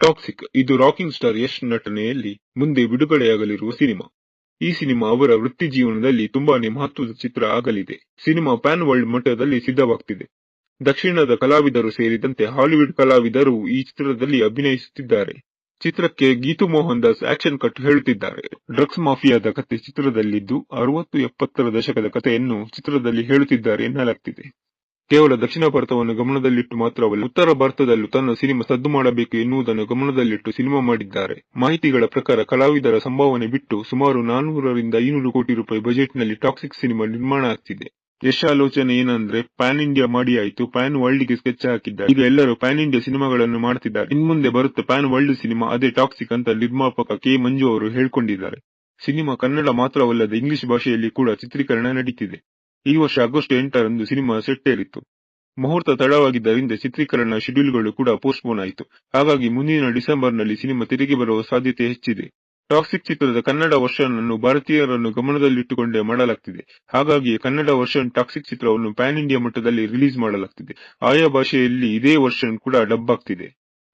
Toxic ಇದು rocking star Yash ನಟನೆಯಲ್ಲಿ ಮುಂದೆ ಬಿಡುಗಡೆಯಾಗಲಿರುವ cinema. ಈ ಸಿನಿಮಾ ಅವರ ವೃತ್ತಿ ಜೀವನದಲ್ಲಿ ತುಂಬಾನೇ ಮಹತ್ವದ ಚಿತ್ರ ಆಗಲಿದೆ. ಸಿನಿಮಾ ಪ್ಯಾನ್ ವರ್ಲ್ಡ್ ಮಟ್ಟದಲ್ಲಿ ಸಿದ್ಧವಾಗ್ತಿದೆ. ದಕ್ಷಿಣದ ಕಲಾವಿದರು ಸೇರಿದಂತೆ ಹಾಲಿವುಡ್ ಕಲಾವಿದರು ಈ ಚಿತ್ರದಲ್ಲಿ ಅಭಿನಯಿಸುತ್ತಿದ್ದಾರೆ. ಚಿತ್ರಕ್ಕೆ ಗೀತು ಮೋಹನ್ ದಾಸ್ ಆಕ್ಷನ್ ಕಟ್ ಹೇಳುತ್ತಿದ್ದಾರೆ. ಡ್ರಗ್ಸ್ ಮಾಫಿಯಾದ ಕತೆ ಚಿತ್ರದಲ್ಲಿದ್ದು ಅರವತ್ತು ಎಪ್ಪತ್ತರ ದಶಕದ ಕಥೆಯನ್ನು ಚಿತ್ರದಲ್ಲಿ ಹೇಳುತ್ತಿದ್ದಾರೆ ಎನ್ನಲಾಗ್ತಿದೆ. ಕೇವಲ ದಕ್ಷಿಣ ಭಾರತವನ್ನು ಗಮನದಲ್ಲಿಟ್ಟು ಮಾತ್ರವಲ್ಲ ಉತ್ತರ ಭಾರತದಲ್ಲೂ ತನ್ನ ಸಿನಿಮಾ ಸದ್ದು ಮಾಡಬೇಕು ಎನ್ನುವುದನ್ನು ಗಮನದಲ್ಲಿಟ್ಟು ಸಿನಿಮಾ ಮಾಡಿದ್ದಾರೆ. ಮಾಹಿತಿಗಳ ಪ್ರಕಾರ ಕಲಾವಿದರ ಸಂಭಾವನೆ ಬಿಟ್ಟು ಸುಮಾರು ನಾನೂರರಿಂದ ಐನೂರು ಕೋಟಿ ರೂಪಾಯಿ ಬಜೆಟ್ನಲ್ಲಿ ಟಾಕ್ಸಿಕ್ ಸಿನಿಮಾ ನಿರ್ಮಾಣ ಆಗ್ತಿದೆ. ಯಶ್ ಆಲೋಚನೆ ಏನಂದ್ರೆ ಪ್ಯಾನ್ ಇಂಡಿಯಾ ಮಾಡಿ ಆಯ್ತು, ಪ್ಯಾನ್ ವರ್ಲ್ಡ್ಗೆ ಸ್ಕೆಚ್ ಹಾಕಿದ್ದಾರೆ. ಈಗ ಎಲ್ಲರೂ ಪ್ಯಾನ್ ಇಂಡಿಯಾ ಸಿನಿಮಾಗಳನ್ನು ಮಾಡ್ತಿದ್ದಾರೆ. ಇನ್ಮುಂದೆ ಬರುತ್ತೆ ಪ್ಯಾನ್ ವರ್ಲ್ಡ್ ಸಿನಿಮಾ, ಅದೇ ಟಾಕ್ಸಿಕ್ ಅಂತ ನಿರ್ಮಾಪಕ ಕೆ. ಮಂಜು ಅವರು ಹೇಳ್ಕೊಂಡಿದ್ದಾರೆ. ಸಿನಿಮಾ ಕನ್ನಡ ಮಾತ್ರವಲ್ಲದೆ ಇಂಗ್ಲಿಷ್ ಭಾಷೆಯಲ್ಲಿ ಕೂಡ ಚಿತ್ರೀಕರಣ ನಡೀತಿದೆ. ಈ ವರ್ಷ ಆಗಸ್ಟ್ ಎಂಟರಂದು ಸಿನಿಮಾ ಸೆಟ್ ಏರಿತ್ತು ಮುಹೂರ್ತ ತಡವಾಗಿದ್ದರಿಂದ ಚಿತ್ರೀಕರಣ ಶೆಡ್ಯೂಲ್ಗಳು ಕೂಡ ಪೋಸ್ಟ್ಪೋನ್ ಆಯಿತು. ಹಾಗಾಗಿ ಮುಂದಿನ ಡಿಸೆಂಬರ್ನಲ್ಲಿ ಸಿನಿಮಾ ತೆರೆಗೆ ಬರುವ ಸಾಧ್ಯತೆ ಹೆಚ್ಚಿದೆ. ಟಾಕ್ಸಿಕ್ ಚಿತ್ರದ ಕನ್ನಡ ವರ್ಷನ್ ಅನ್ನು ಭಾರತೀಯರನ್ನು ಗಮನದಲ್ಲಿಟ್ಟುಕೊಂಡೇ ಮಾಡಲಾಗ್ತಿದೆ. ಹಾಗಾಗಿ ಕನ್ನಡ ವರ್ಷನ್ ಟಾಕ್ಸಿಕ್ ಚಿತ್ರವನ್ನು ಪ್ಯಾನ್ ಇಂಡಿಯಾ ಮಟ್ಟದಲ್ಲಿ ರಿಲೀಸ್ ಮಾಡಲಾಗ್ತಿದೆ. ಆಯಾ ಭಾಷೆಯಲ್ಲಿ ಇದೇ ವರ್ಷನ್ ಕೂಡ ಡಬ್ ಆಗ್ತಿದೆ.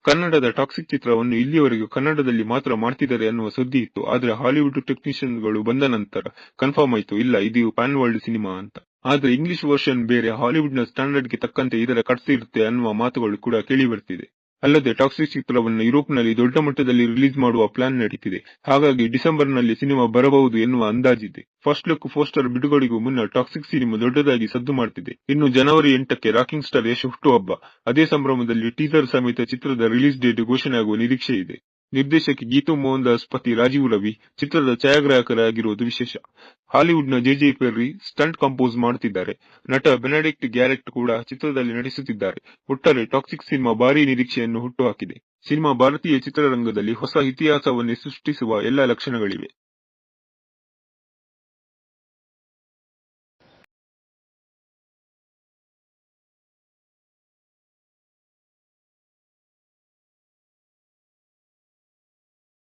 ಕನ್ನಡದ ಟಾಕ್ಸಿಕ್ ಚಿತ್ರವನ್ನು ಇಲ್ಲಿಯವರೆಗೂ ಕನ್ನಡದಲ್ಲಿ ಮಾತ್ರ ಮಾಡ್ತಿದ್ದಾರೆ ಅನ್ನುವ ಸುದ್ದಿ ಇತ್ತು. ಆದ್ರೆ ಹಾಲಿವುಡ್ ಟೆಕ್ನಿಷಿಯನ್ಗಳು ಬಂದ ನಂತರ ಕನ್ಫರ್ಮ್ ಆಯ್ತು, ಇಲ್ಲ, ಇದು ಪ್ಯಾನ್ ವರ್ಲ್ಡ್ ಸಿನಿಮಾ ಅಂತ. ಆದ್ರೆ ಇಂಗ್ಲಿಷ್ ವರ್ಷನ್ ಬೇರೆ ಹಾಲಿವುಡ್ನ ಸ್ಟ್ಯಾಂಡರ್ಡ್ಗೆ ತಕ್ಕಂತೆ ಇದರ ಕಟ್ಸ್ ಇರುತ್ತೆ ಅನ್ನುವ ಮಾತುಗಳು ಕೂಡ ಕೇಳಿ ಬರ್ತಿದೆ. ಅಲ್ಲದೆ ಟಾಕ್ಸಿಕ್ ಚಿತ್ರವನ್ನು ಯುರೋಪ್ನಲ್ಲಿ ದೊಡ್ಡ ಮಟ್ಟದಲ್ಲಿ ರಿಲೀಸ್ ಮಾಡುವ ಪ್ಲಾನ್ ನಡೀತಿದೆ. ಹಾಗಾಗಿ ಡಿಸೆಂಬರ್ನಲ್ಲಿ ಸಿನಿಮಾ ಬರಬಹುದು ಎನ್ನುವ ಅಂದಾಜಿದೆ. ಫಸ್ಟ್ ಲುಕ್ ಪೋಸ್ಟರ್ ಬಿಡುಗಡೆಗೂ ಮುನ್ನ ಟಾಕ್ಸಿಕ್ ಸಿನಿಮಾ ದೊಡ್ಡದಾಗಿ ಸದ್ದು ಮಾಡ್ತಿದೆ. ಇನ್ನು ಜನವರಿ ಎಂಟಕ್ಕೆ ರಾಕಿಂಗ್ ಸ್ಟಾರ್ ಯಶ್ ಹುಟ್ಟುಹಬ್ಬ. ಅದೇ ಸಂಭ್ರಮದಲ್ಲಿ ಟೀಸರ್ ಸಮೇತ ಚಿತ್ರದ ರಿಲೀಸ್ ಡೇಟ್ ಘೋಷಣೆಯಾಗುವ ನಿರೀಕ್ಷೆ ಇದೆ ನಿರ್ದೇಶಕಿ ಗೀತು ಮೋಹನ್ ದಾಸ್ ಪತಿ ರಾಜೀವ್ ರವಿ ಚಿತ್ರದ ಛಾಯಾಗ್ರಾಹಕರಾಗಿರುವುದು ವಿಶೇಷ. ಹಾಲಿವುಡ್ನ ಜೆಜೆ ಪೆರ್ರಿ ಸ್ಟಂಟ್ ಕಂಪೋಸ್ ಮಾಡುತ್ತಿದ್ದಾರೆ. ನಟ ಬೆನಡಿಕ್ಟ್ ಗ್ಯಾರೆಟ್ ಕೂಡ ಚಿತ್ರದಲ್ಲಿ ನಟಿಸುತ್ತಿದ್ದಾರೆ. ಒಟ್ಟಾರೆ ಟಾಕ್ಸಿಕ್ ಸಿನಿಮಾ ಭಾರೀ ನಿರೀಕ್ಷೆಯನ್ನು ಹುಟ್ಟುಹಾಕಿದೆ ಸಿನಿಮಾ ಭಾರತೀಯ ಚಿತ್ರರಂಗದಲ್ಲಿ ಹೊಸ ಇತಿಹಾಸವನ್ನೇ ಸೃಷ್ಟಿಸುವ ಎಲ್ಲ ಲಕ್ಷಣಗಳಿವೆ.